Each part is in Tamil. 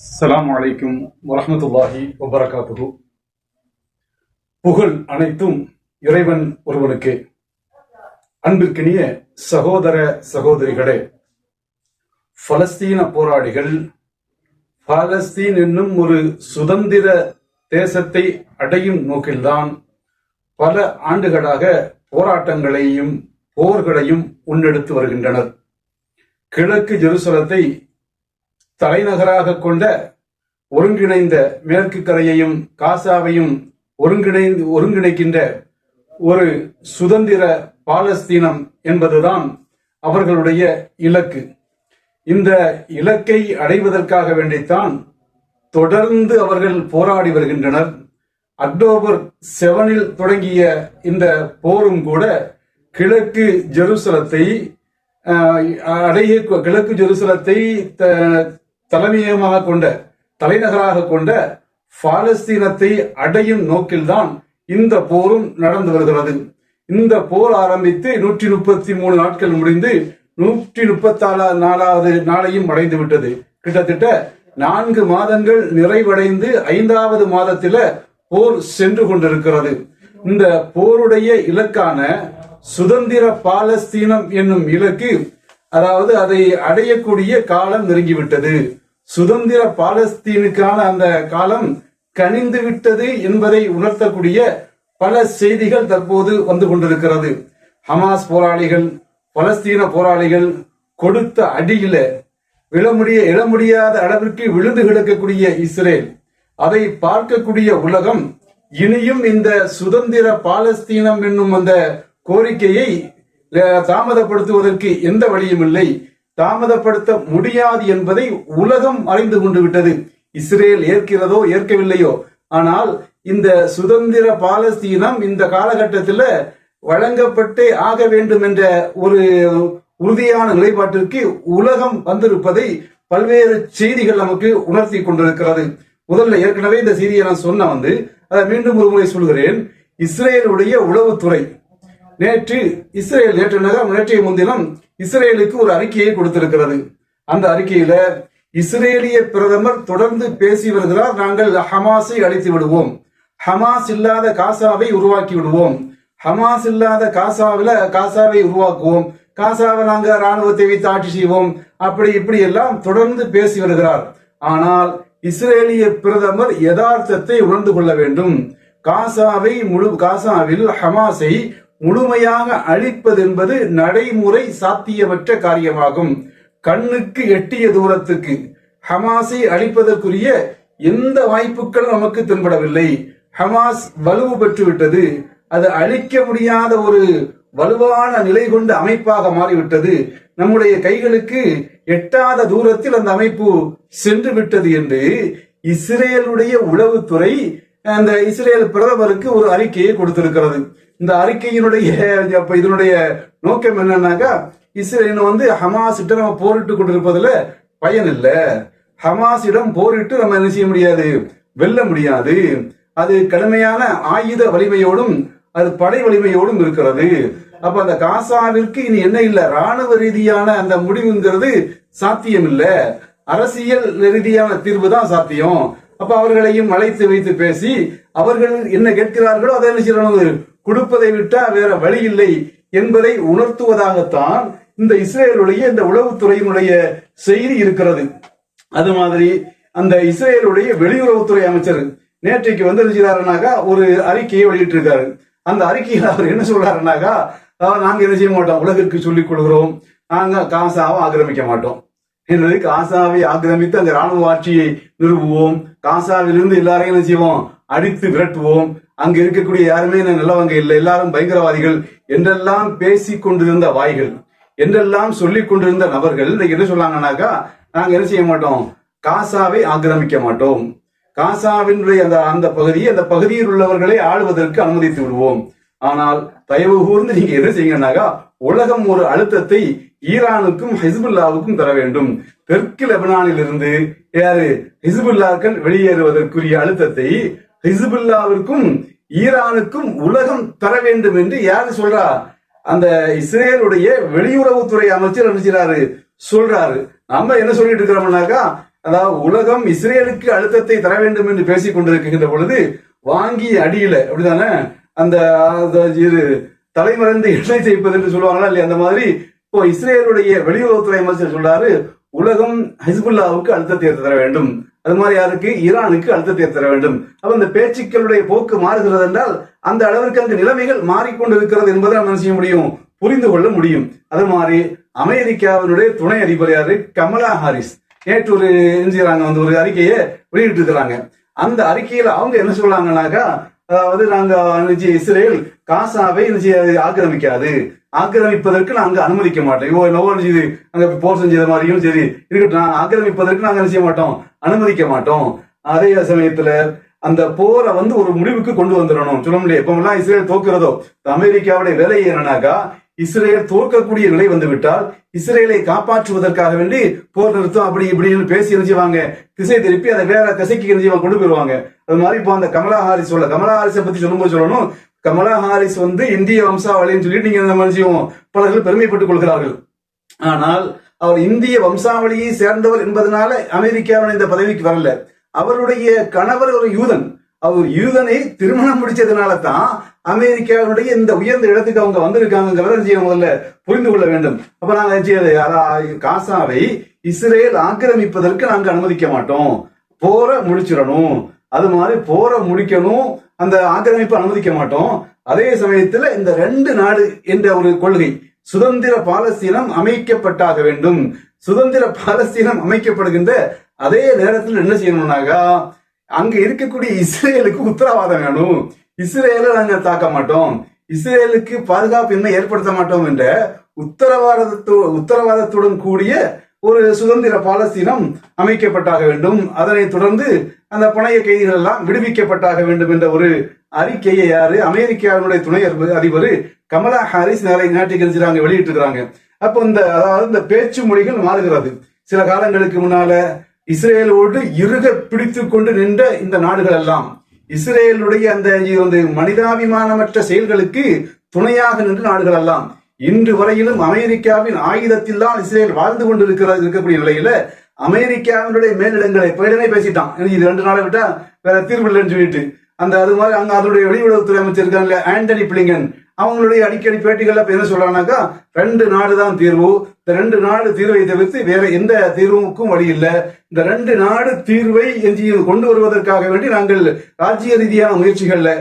அஸ்லாம் வலைக்கும் வரமத்துல்லாஹி வபரகாத்துஹு. புகழ் அனைத்தும் இறைவன் ஒருவனுக்கே. அன்பிற்கினிய சகோதர சகோதரிகளே பலஸ்தீன போராளிகள் பாலஸ்தீன் என்னும் ஒரு சுதந்திர தேசத்தை அடையும் நோக்கில்தான் பல ஆண்டுகளாக போராட்டங்களையும் போர்களையும் முன்னெடுத்து வருகின்றனர். கிழக்கு ஜெருசலத்தை தலைநகராக கொண்ட ஒருங்கிணைந்த மேற்கு கரையையும் காசாவையும் ஒருங்கிணைந்து ஒருங்கிணைக்கின்ற ஒரு சுதந்திர பாலஸ்தீனம் என்பதுதான் அவர்களுடைய இலக்கு இந்த இலக்கை அடைவதற்காக வேண்டித்தான் தொடர்ந்து அவர்கள் போராடி வருகின்றனர் அக்டோபர் செவனில் தொடங்கிய இந்த போரும் கூட கிழக்கு ஜெருசலத்தை அடைய கிழக்கு ஜெருசலத்தை தலைமையமாக கொண்ட தலைநகராக கொண்ட பாலஸ்தீனத்தை அடையும் நோக்கில்தான் இந்த போரும் நடந்து வருகிறது. இந்த போர் ஆரம்பித்து நூற்றி முப்பத்தி மூணு நாட்கள் முடிந்து நூற்றி முப்பத்தி நாலாவது நாளையும் அடைந்து விட்டது. கிட்டத்தட்ட நான்கு மாதங்கள் நிறைவடைந்து ஐந்தாவது மாதத்தில போர் சென்று கொண்டிருக்கிறது. இந்த போருடைய இலக்கான சுதந்திர பாலஸ்தீனம் என்னும் இலக்கு அதாவது அதை அடையக்கூடிய காலம் நெருங்கிவிட்டது. சுதந்திர பாலஸ்தீனுக்கான அந்த காலம் கனிந்து விட்டது என்பதை உணர்த்தக்கூடிய பல செய்திகள் தற்போது வந்து கொண்டிருக்கிறது. ஹமாஸ் போராளிகள் பலஸ்தீன போராளிகள் கொடுத்த அடியில விழ முடிய இழ முடியாத அளவிற்கு விழுந்து கிடக்கக்கூடிய இஸ்ரேல் அதை பார்க்கக்கூடிய உலகம் இனியும் இந்த சுதந்திர பாலஸ்தீனம் என்னும் அந்த கோரிக்கையை தாமதப்படுத்துவதற்கு எந்த வழியும் இல்லை. தாமதப்படுத்த முடியாது என்பதை உலகம் அறிந்து கொண்டு விட்டது. இஸ்ரேல் ஏற்கிறதோ ஏற்கவில்லையோ? ஆனால் இந்த சுதந்திர பாலஸ்தீனம் இந்த காலகட்டத்தில் வழங்கப்பட்டே ஆக வேண்டும் என்ற ஒரு உறுதியான நிலைப்பாட்டிற்கு உலகம் வந்திருப்பதை பல்வேறு செய்திகள் நமக்கு உணர்த்தி கொண்டிருக்கிறது. முதல்ல ஏற்கனவே இந்த செய்தியை நான் சொன்ன வந்து அதை மீண்டும் ஒரு முறை சொல்கிறேன். இஸ்ரேலுடைய உளவுத்துறை. நேற்று இஸ்ரேல் நேற்று நகரம் நேற்றைய முன்தினம் இஸ்ரேலுக்கு ஒரு அறிக்கையை கொடுத்திருக்கிறது. அந்த அறிக்கையில இஸ்ரேலிய பிரதமர் தொடர்ந்து பேசி வருகிறார். நாங்கள் ஹமாஸை அழித்து விடுவோம். ஹமாஸ் இல்லாத காசாவை உருவாக்கி விடுவோம். ஹமாஸ் இல்லாத காசாவில காசாவை உருவாக்குவோம். காசாவை நாங்க ராணுவத்தை வைத்து ஆட்சி செய்வோம். அப்படி இப்படி எல்லாம் தொடர்ந்து பேசி வருகிறார். ஆனால் இஸ்ரேலிய பிரதமர் யதார்த்தத்தை உணர்ந்து கொள்ள வேண்டும். காசாவை முழு காசாவில் ஹமாஸை முழுமையாக அழிப்பது என்பது நடைமுறை சாத்தியமற்ற காரியமாகும். கண்ணுக்கு எட்டிய தூரத்துக்கு ஹமாஸை அழிப்பதற்குரிய எந்த வாய்ப்புகளும் நமக்கு தென்படவில்லை. ஹமாஸ் வலுவு பெற்று விட்டது அது அழிக்க முடியாத ஒரு வலுவான நிலை கொண்ட அமைப்பாக மாறிவிட்டது. நம்முடைய கைகளுக்கு எட்டாத தூரத்தில் அந்த அமைப்பு சென்று விட்டது என்று இஸ்ரேலுடைய உளவுத்துறை அந்த இஸ்ரேல் பிரதமருக்கு ஒரு அறிக்கையை கொடுத்திருக்கிறது. இந்த அறிக்கையினுடைய அப்ப இதனுடைய நோக்கம் என்னன்னாக்கா இஸ்ரேலின் வந்து ஹமாஸிட்ட நம்ம போரிட்டு கொண்டிருப்பதுல பயன் இல்ல. ஹமாஸிடம் போரிட்டு நம்ம என்ன செய்ய முடியாது? வெல்ல முடியாது. அது கடுமையான ஆயுத வலிமையோடும் அது படை வலிமையோடும் இருக்கிறது. அப்ப அந்த காசாவிற்கு இனி என்ன இல்ல? ராணுவ ரீதியான அந்த முடிவுங்கிறது சாத்தியம் இல்ல. அரசியல் ரீதியான தீர்வு தான் சாத்தியம். அப்ப அவர்களையும் அழைத்து வைத்து பேசி அவர்கள் என்ன கேட்கிறார்களோ அதை என்ன செய்யணும்? கொடுப்பதை விட்டா வேற வழி இல்லை என்பதை உணர்த்துவதாகத்தான் இந்த இஸ்ரேலுடைய இந்த உளவுத்துறையினுடைய செய்தி இருக்கிறது. அது மாதிரி அந்த இஸ்ரேலுடைய வெளியுறவுத்துறை அமைச்சர் நேற்றைக்கு வந்து ஒரு அறிக்கையை வெளியிட்டிருக்காரு. அந்த அறிக்கையில் அவர் என்ன சொல்றாருனாக்கா நாங்க என்ன செய்ய மாட்டோம்? உலகிற்கு சொல்லிக் கொள்கிறோம். நாங்க காசாவை ஆக்கிரமிக்க மாட்டோம். என்னது? காசாவை ஆக்கிரமித்து அந்த ராணுவ ஆட்சியை நிறுவுவோம். காசாவிலிருந்து எல்லாரையும் என்ன செய்வோம்? அடித்து விரட்டுவோம். அங்க இருக்கக்கூடிய யாருமே என்ன நல்லவங்க இல்லை. எல்லாரும் பயங்கரவாதிகள் என்றெல்லாம் பேசி கொண்டிருந்த வாய்கள் என்றெல்லாம் சொல்லிக் கொண்டிருந்த நபர்கள் இன்னைக்கு என்ன சொன்னாங்கன்னாக்கா நாங்க என்ன செய்ய மாட்டோம்? காசாவை ஆக்கிரமிக்க மாட்டோம். காசாவினுடைய அந்த அந்த பகுதியை அந்த பகுதியில் உள்ளவர்களை ஆளுவதற்கு அனுமதித்து விடுவோம். ஆனால் தயவு கூர்ந்து நீங்க என்ன செய்யுங்கன்னாக்கா உலகம் ஒரு அழுத்தத்தை ஈரானுக்கும் ஹிஸ்புல்லாவுக்கும் தர வேண்டும். தெற்கு லெபனானிலிருந்து யாரு? ஹிஸ்புல்லாக்கள் வெளியேறுவதற்குரிய அழுத்தத்தை ஹிஸ்புல்லாவிற்கும் ஈரானுக்கும் உலகம் தர வேண்டும் என்று யாரு சொல்றா? அந்த இஸ்ரேலுடைய வெளியுறவுத்துறை அமைச்சர் என்ன செய்றாரு? சொல்றாரு. நம்ம என்ன சொல்லிட்டு இருக்கிறோம்னாக்கா அதாவது உலகம் இஸ்ரேலுக்கு அழுத்தத்தை தர வேண்டும் என்று பேசிக் கொண்டிருக்கின்ற பொழுது வாங்கி அடியில அப்படிதானே? அந்த அந்த இது தலைமறைந்து எண்ணெய் தேய்ப்பது என்று சொல்லுவாங்களா இல்லையா? அந்த மாதிரி இப்போ இஸ்ரேலுடைய வெளியுறவுத்துறை அமைச்சர் சொல்றாரு உலகம் ஹிஸ்புல்லாவுக்கு அழுத்தத்தை தர வேண்டும். அது மாதிரி யாருக்கு? ஈரானுக்கு அழுத்தத்தை தர வேண்டும். அப்ப இந்த பேச்சுக்களுடைய போக்கு மாறுகிறது என்றால் அந்த அளவிற்கு அங்கு நிலைமைகள் மாறிக்கொண்டிருக்கிறது என்பதை நம்ம செய்ய முடியும்? புரிந்து கொள்ள முடியும். அது மாதிரி அமெரிக்காவினுடைய துணை அதிபர் யாரு? Kamala Harris. நேற்று ஒரு என்ன வந்து ஒரு அறிக்கையை வெளியிட்டு இருக்கிறாங்க அந்த அறிக்கையில அவங்க என்ன சொல்றாங்கன்னாக்கா அதாவது நாங்க இஸ்ரேல் காசாவை ஆக்கிரமிக்காது. ஆக்கிரமிப்பதற்கு நாங்க அனுமதிக்க மாட்டோம். இவ்வளவு என்னவோ அங்க போர் செஞ்சது மாதிரியும் சரி இருக்கட்டும். ஆக்கிரமிப்பதற்கு நாங்க செய்ய மாட்டோம்? அனுமதிக்க மாட்டோம். அதே சமயத்துல அந்த போரை வந்து ஒரு முடிவுக்கு கொண்டு வந்துடணும். சொல்ல முடியாது எப்பமெல்லாம் இஸ்ரேல் தோக்குறதோ அமெரிக்காவுடைய வேலை என்னன்னாக்கா இஸ்ரேல் தோற்கக்கூடிய நிலை வந்து விட்டால் இஸ்ரேலை காப்பாற்றுவதற்காக வேண்டி போர் நிறுத்தம் அப்படி இப்படின்னு பேசி எரிஞ்சுவாங்க திசை திருப்பி அதை வேற திசைக்கு எரிஞ்சுவாங்க கொண்டு போயிருவாங்க அது மாதிரி இப்போ அந்த கமலா ஹாரிஸ் சொல்ல கமலா ஹாரிஸை பத்தி சொல்லும்போது சொல்லணும். கமலா ஹாரிஸ் வந்து இந்திய வம்சாவளின்னு சொல்லிட்டு நீங்க இந்த மனுஷன் பலர்கள் பெருமைப்பட்டுக் கொள்கிறார்கள். ஆனால் அவர் இந்திய வம்சாவளியை சேர்ந்தவர் என்பதனால அமெரிக்காவின் இந்த பதவிக்கு வரல. அவருடைய கணவர் ஒரு யூதன். அவர் யூதனை திருமணம் முடிச்சதுனால தான் அமெரிக்காவுடைய இந்த உயர்ந்த இடத்துக்கு அவங்க வந்திருக்காங்கிறத முதல்ல புரிந்து கொள்ள வேண்டும். அப்ப நாங்க காசாவை இஸ்ரேல் ஆக்கிரமிப்பதற்கு நாங்க அனுமதிக்க மாட்டோம். போரை முடிச்சிடணும். அது மாதிரி போரை முடிக்கணும். அந்த ஆக்கிரமிப்பை அனுமதிக்க மாட்டோம். அதே சமயத்துல இந்த ரெண்டு நாடு என்ற ஒரு கொள்கை சுதந்திர பாலஸ்தீனம் அமைக்கப்பட்டாக வேண்டும். சுதந்திர பாலஸ்தீனம் அமைக்கப்படுகின்ற அதே நேரத்தில் என்ன செய்யணும்னாக்கா அங்க இருக்கக்கூடிய இஸ்ரேலுக்கு உத்தரவாதம் வேணும். இஸ்ரேலை நாங்க தாக்க மாட்டோம். இஸ்ரேலுக்கு பாதுகாப்பின்மை ஏற்படுத்த மாட்டோம் என்ற உத்தரவாதத்தோ உத்தரவாதத்துடன் கூடிய ஒரு சுதந்திர பாலஸ்தீனம் அமைக்கப்பட்டாக வேண்டும். அதனை தொடர்ந்து அந்த பணைய கைதிகள் எல்லாம் விடுவிக்கப்பட்டாக வேண்டும் என்ற ஒரு அறிக்கையை யாரு? அமெரிக்காவினுடைய துணை அதிபர் கமலா ஹாரிஸ் நாளை நாட்டுக்கு இருக்கிறாங்க வெளியிட்டு இருக்கிறாங்க அப்போ இந்த அதாவது இந்த பேச்சு மொழிகள் மாறுகிறது. சில காலங்களுக்கு முன்னால இஸ்ரேலோடு இருக பிடித்து கொண்டு நின்ற இந்த நாடுகள் எல்லாம் இஸ்ரேலுடைய அந்த மனிதாபிமானமற்ற செயல்களுக்கு துணையாக நின்ற நாடுகள் எல்லாம் இன்று வரையிலும் அமெரிக்காவின் ஆயுதத்தில் தான் இஸ்ரேல் வாழ்ந்து கொண்டிருக்கிறது இருக்கக்கூடிய நிலையில அமெரிக்காவினுடைய மேலிடங்களை பைடனே பேசிட்டான். எனக்கு இது ரெண்டு நாளை விட்டா வேற தீர்வு இல்லைன்னு சொல்லிட்டு. அந்த அது மாதிரி அங்க அதனுடைய வெளியுறவுத்துறை அமைச்சர் இருக்காங்க ஆண்டனி பிளிங்கன். அவங்களுடைய அடிக்கடி பேட்டிகள்ல என்ன சொல்றாங்கன்னாக்கா ரெண்டு நாடு தான் தீர்வு. இந்த ரெண்டு நாடு தீர்வை தவிர்த்து வேற எந்த தீர்வுக்கும் வழி இல்லை. இந்த ரெண்டு நாடு தீர்வை எஞ்சி கொண்டு வருவதற்காக வேண்டி நாங்கள் ராஜ்ய ரீதியான முயற்சிகள்ல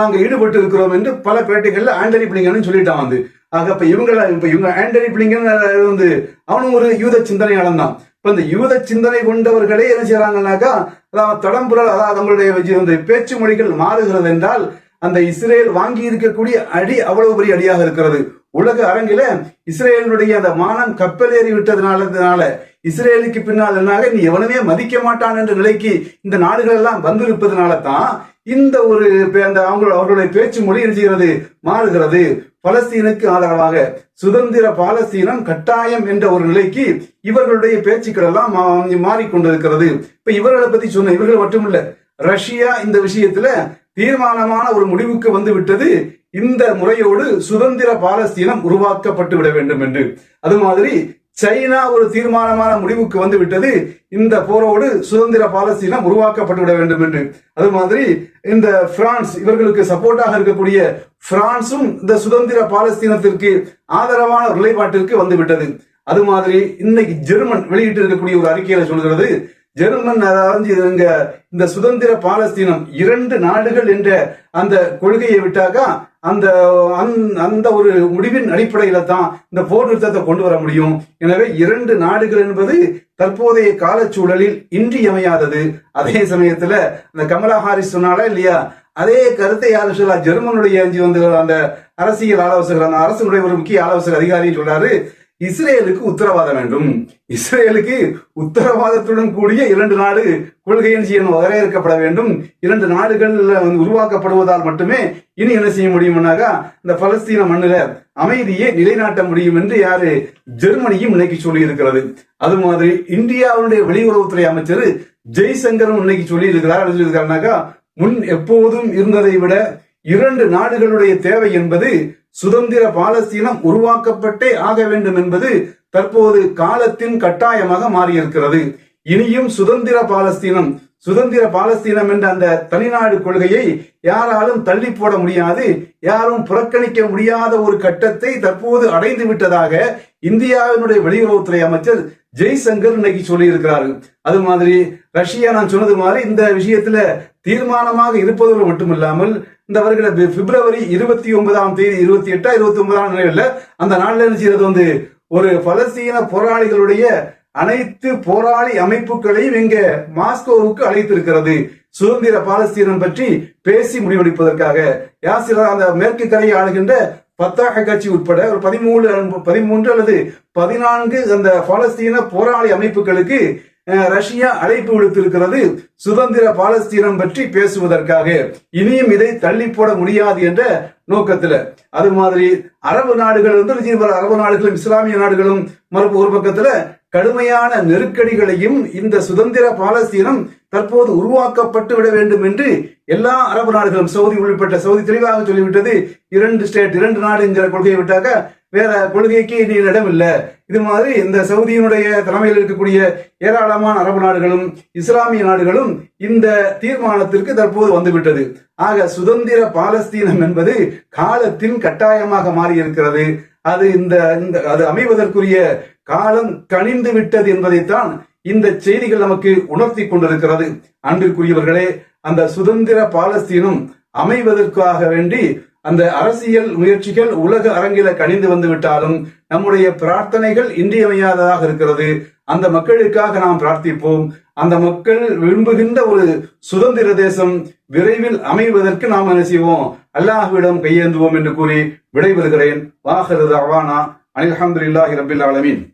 நாங்க ஈடுபட்டு இருக்கிறோம் என்று பல பேட்டிகள்ல ஆண்டனி பிளிங்கன் சொல்லிட்டான் வந்து. ஆக இப்ப இவங்க இப்ப இவங்க ஆண்டனி பிளிங்கன் வந்து அவனும் ஒரு யூத சிந்தனையாளன் தான். இப்ப இந்த யூத சிந்தனை கொண்டவர்களே என்ன செய்யறாங்கன்னாக்கா அதாவது தடம்புரல் அதாவது நம்மளுடைய இந்த பேச்சு மொழிகள் மாறுகிறது என்றால் அந்த இஸ்ரேல் வாங்கி இருக்கக்கூடிய அடி அவ்வளவு பெரிய அடியாக இருக்கிறது. உலக அரங்கில இஸ்ரேலுடைய அந்த மானம் கப்பலேறி விட்டதுனால இஸ்ரேலுக்கு பின்னால் என்னாக நீ எவனுமே மதிக்க மாட்டான் என்ற நிலைக்கு இந்த நாடுகள் எல்லாம் வந்திருப்பதனால தான் இந்த ஒரு அந்த அவங்க அவர்களுடைய பேச்சு மொழி என்ன செய்கிறது? மாறுகிறது. பலஸ்தீனுக்கு ஆதரவாக சுதந்திர பாலஸ்தீனம் கட்டாயம் என்ற ஒரு நிலைக்கு இவர்களுடைய பேச்சுக்கள் எல்லாம் மாறிக்கொண்டிருக்கிறது. இப்ப இவர்களை பத்தி சொன்ன இவர்கள் மட்டுமில்ல. ரஷ்யா இந்த விஷயத்துல தீர்மானமான ஒரு முடிவுக்கு வந்து விட்டது இந்த முறையோடு சுதந்திர பாலஸ்தீனம் உருவாக்கப்பட்டு விட வேண்டும் என்று. அது மாதிரி சைனா ஒரு தீர்மானமான முடிவுக்கு வந்து விட்டது. இந்த போரோடு சுதந்திர பாலஸ்தீனம் உருவாக்கப்பட்டு விட வேண்டும் என்று. அது மாதிரி இந்த பிரான்ஸ் இவர்களுக்கு சப்போர்ட்டாக இருக்கக்கூடிய பிரான்சும் இந்த சுதந்திர பாலஸ்தீனத்திற்கு ஆதரவான நிலைப்பாட்டிற்கு வந்து விட்டது. அது மாதிரி இன்னைக்கு ஜெர்மன் வெளியிட்டு இருக்கக்கூடிய ஒரு அறிக்கையில சொல்கிறது ஜெர்மன் அதாவது இந்த சுதந்திர பாலஸ்தீனம் இரண்டு நாடுகள் என்ற அந்த கொள்கையை விட்டாக்கா அந்த அந்த ஒரு முடிவின் அடிப்படையில தான் இந்த போர் நிறுத்தத்தை கொண்டு வர முடியும். எனவே இரண்டு நாடுகள் என்பது தற்போதைய காலச்சூழலில் இன்றியமையாதது. அதே சமயத்துல அந்த கமலா ஹாரிஸ் சொன்னால இல்லையா? அதே கருத்தை யாரு சொல்லா ஜெர்மனுடைய வந்து அந்த அரசியல் ஆலோசகர் அந்த அரசனுடைய ஒரு முக்கிய ஆலோசகர் அதிகாரி சொல்றாரு இஸ்ரேலுக்கு உத்தரவாதம் வேண்டும். இஸ்ரேலுக்கு உத்தரவாதத்துடன் கூடிய இரண்டு நாடு கொள்கையின் செய்யணும் வரையறுக்கப்பட வேண்டும். இரண்டு நாடுகள் உருவாக்கப்படுவதால் மட்டுமே இனி என்ன செய்ய முடியும்னாக்கா இந்த பலஸ்தீன மண்ணில அமைதியை நிலைநாட்ட முடியும் என்று யாரு ஜெர்மனியும் இன்னைக்கு சொல்லி இருக்கிறது அது மாதிரி இந்தியாவுடைய வெளியுறவுத்துறை அமைச்சர் ஜெய்சங்கரும் இன்னைக்கு சொல்லி இருக்கிறார் சொல்லியிருக்காருனாக்கா முன் எப்போதும் இருந்ததை விட இரண்டு நாடுகளுடைய தேவை என்பது சுதந்திர பாலஸ்தீனம் உருவாக்கப்பட்டே ஆக வேண்டும் என்பது தற்போது காலத்தின் கட்டாயமாக மாறியிருக்கிறது. இனியும் சுதந்திர பாலஸ்தீனம் சுதந்திர பாலஸ்தீனம் என்ற அந்த தனிநாடு கொள்கையை யாராலும் தள்ளி போட முடியாது யாரும் புறக்கணிக்க முடியாத ஒரு கட்டத்தை தற்போது அடைந்து விட்டதாக இந்தியாவினுடைய வெளியுறவுத்துறை அமைச்சர் ஜெய்சங்கர் இன்னைக்கு சொல்லியிருக்கிறாரு அது மாதிரி ரஷ்யா நான் சொன்னது மாதிரி இந்த விஷயத்துல தீர்மானமாக இருப்பதோடு மட்டுமில்லாமல் இந்த வருகிற பிப்ரவரி இருபத்தி ஒன்பதாம் தேதி இருபத்தி எட்டா இருபத்தி ஒன்பதாம் நிலையில அந்த நாளில் என்ன செய்யறது வந்து ஒரு பலஸ்தீன போராளிகளுடைய அனைத்து போராளி அமைப்புகளையும் இங்க மாஸ்கோவுக்கு அழைத்திருக்கிறது. சுதந்திர பாலஸ்தீனம் பற்றி பேசி முடிவெடுப்பதற்காக. யாசிரா அந்த மேற்கு கரையை ஆளுகின்ற பத்தாக கட்சி உட்பட ஒரு பதிமூணு பதிமூன்று அல்லது பதினான்கு அந்த பாலஸ்தீன போராளி அமைப்புகளுக்கு ரஷ்யா அழைப்பு விடுத்திருக்கிறது. சுதந்திர பாலஸ்தீனம் பற்றி பேசுவதற்காக. இனியும் இதை தள்ளி போட முடியாது என்ற நோக்கத்துல. அது மாதிரி அரபு நாடுகள் வந்து அரபு நாடுகளும் இஸ்லாமிய நாடுகளும் மறுப்பு ஒரு பக்கத்துல கடுமையான நெருக்கடிகளையும் இந்த சுதந்திர பாலஸ்தீனம் தற்போது உருவாக்கப்பட்டு விட வேண்டும் என்று எல்லா அரபு நாடுகளும் சவுதி உள்ளிட்ட சவுதி தெளிவாக சொல்லிவிட்டது. இரண்டு ஸ்டேட் இரண்டு நாடு என்கிற கொள்கையை விட்டாக்க வேற கொள்கைக்கு இனி இடமில்லை இது மாதிரி இந்த சவுதியினுடைய தலைமையில் இருக்கக்கூடிய ஏராளமான அரபு நாடுகளும் இஸ்லாமிய நாடுகளும் இந்த தீர்மானத்திற்கு தற்போது வந்துவிட்டது. ஆக சுதந்திர பாலஸ்தீனம் என்பது காலத்தின் கட்டாயமாக மாறி இருக்கிறது அது இந்த இந்த அது அமைவதற்குரிய காலம் கனிந்து விட்டது என்பதைத்தான் இந்த செய்திகள் நமக்கு உணர்த்தி கொண்டிருக்கிறது. அன்றுக்குரியவர்களே அந்த சுதந்திர பாலஸ்தீனும் அமைவதற்காக வேண்டி அந்த அரசியல் முயற்சிகள் உலக அரங்கில கணிந்து வந்து விட்டாலும் நம்முடைய பிரார்த்தனைகள் இன்றியமையாததாக இருக்கிறது. அந்த மக்களுக்காக நாம் பிரார்த்திப்போம். அந்த மக்கள் விரும்புகின்ற ஒரு சுதந்திர தேசம் விரைவில் அமைவதற்கு நாம் என்ன செய்வோம்? அல்லாஹுவிடம் கையேந்துவோம் என்று கூறி விடைபெறுகிறேன். வாஹரு அவானா அனில் அஹமதுல்லாஹி ரபில் ஆலமீன்.